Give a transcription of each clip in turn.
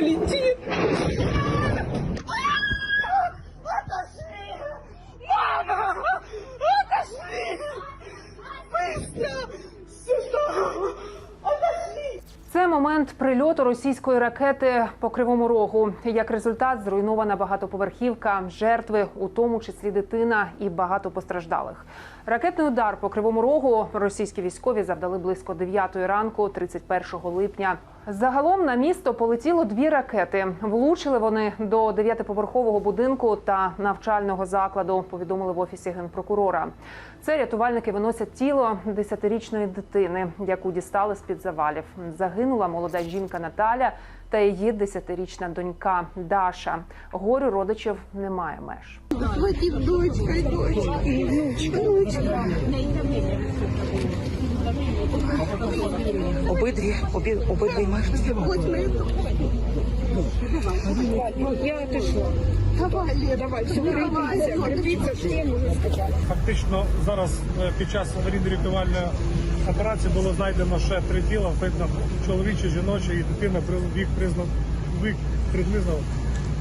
улетит. Це момент прильоту російської ракети по кривому рогу. Як результат, зруйнована багатоповерхівка, жертви, у тому числі дитина, і багато постраждалих. Ракетний удар по кривому рогу російські військові завдали близько 9 ранку, 31 липня. Загалом на місто полетіло дві ракети. Влучили вони до дев'ятиповерхового будинку та навчального закладу. Повідомили в офісі генпрокурора. Це рятувальники виносять тіло десятирічної дитини, яку дістали з під завалів. Загинула молода жінка Наталя та її десятирічна донька Даша. Горю родичів немає меж. Дочка дочка, внучка. Обидві, обі, обидві мертві. Я отошла. Давай, Лена, давай, все, давай, Фактично зараз е, під час аварійно-рятувальної операції було знайдено ще три тіла, видно чоловіче, жіноче і дитина вік признав вік приблизно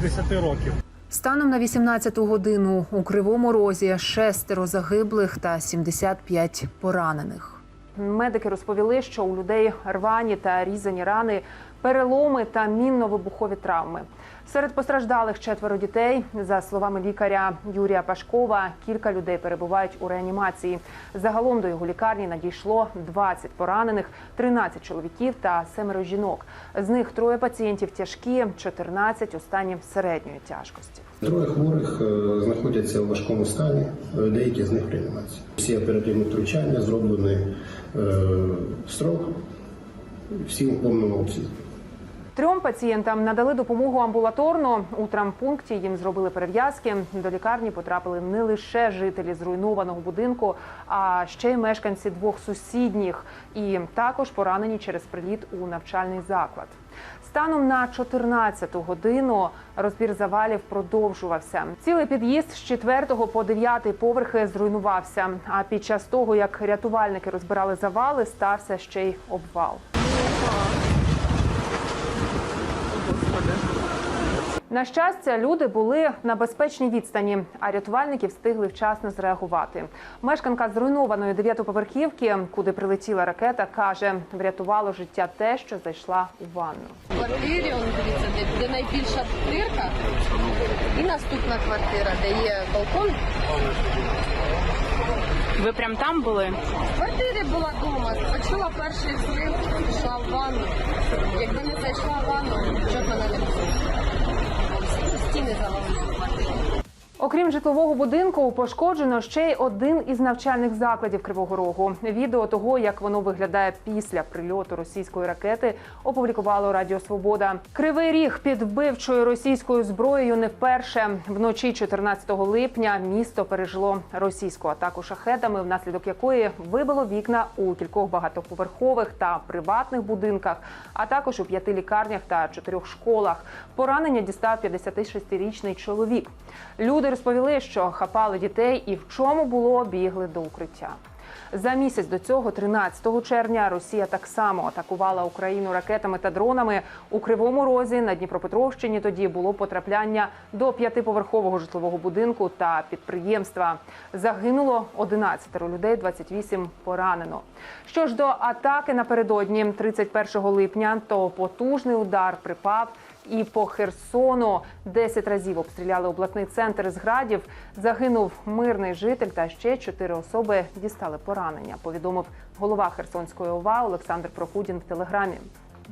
10 років. Станом на 18-ту годину у кривому розі шестеро загиблих та 75 поранених. Медики розповіли, що у людей рвані та різані рани, переломи та мінно-вибухові травми. Серед постраждалих четверо дітей. За словами лікаря Юрія Пашкова, кілька людей перебувають у реанімації. Загалом до його лікарні надійшло 20 поранених, 13 чоловіків та семеро жінок. З них троє пацієнтів тяжкі, 14 у середньої тяжкості. Троє хворих е, знаходяться у важкому стані, е, деякі з них в реанімації. Всі оперативні втручання зроблені е, в строк, всі в повному обсязі. Трьом пацієнтам надали допомогу амбулаторно. У травмпункті їм зробили перев'язки. До лікарні потрапили не лише жителі зруйнованого будинку, а ще й мешканці двох сусідніх, і також поранені через приліт у навчальний заклад. Станом на 14-ту годину розбір завалів продовжувався. Цілий під'їзд з 4 по 9 поверхи зруйнувався. А під час того, як рятувальники розбирали завали, стався ще й обвал. На щастя, люди були на безпечній відстані, а рятувальники встигли вчасно зреагувати. Мешканка зруйнованої дев'ятоповерхівки, куди прилетіла ракета, каже, врятувало життя те, що зайшла у ванну. В квартирі, он дивіться, де, де найбільша дирка, і наступна квартира, де є балкон. Ви прям там були? В квартирі була вдома, почула перший взрив, пішла в ванну. Якби не зайшла в ванну, нічого не було. Kim? Окрім житлового будинку, пошкоджено ще й один із навчальних закладів Кривого Рогу. Відео того, як воно виглядає після прильоту російської ракети, опублікувало Радіо Свобода. Кривий ріг під вбивчою російською зброєю не вперше. Вночі 14 липня місто пережило російську атаку шахедами, внаслідок якої вибило вікна у кількох багатоповерхових та приватних будинках, а також у п'яти лікарнях та чотирьох школах. Поранення дістав 56-річний чоловік. Люди розповіли, що хапали дітей і в чому було бігли до укриття. За місяць до цього, 13 червня, Росія так само атакувала Україну ракетами та дронами. У Кривому Розі на Дніпропетровщині тоді було потрапляння до п'ятиповерхового житлового будинку та підприємства. Загинуло 11 людей, 28 поранено. Що ж до атаки напередодні, 31 липня, то потужний удар припав і по Херсону 10 разів обстріляли обласний центр з градів. Загинув мирний житель та ще чотири особи дістали поранення. Повідомив голова Херсонської ОВА Олександр Прокудін в телеграмі.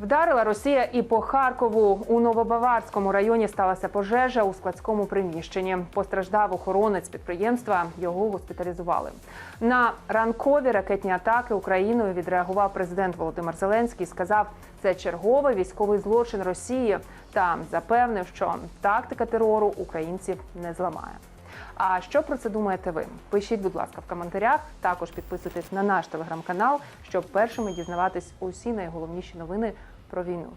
Вдарила Росія і по Харкову. У Новобаварському районі сталася пожежа у складському приміщенні. Постраждав охоронець підприємства. Його госпіталізували. На ранкові ракетні атаки Україною відреагував президент Володимир Зеленський. Сказав, це черговий військовий злочин Росії та запевнив, що тактика терору українців не зламає. А що про це думаєте ви? Пишіть, будь ласка, в коментарях. Також підписуйтесь на наш телеграм-канал, щоб першими дізнаватись усі найголовніші новини про війну.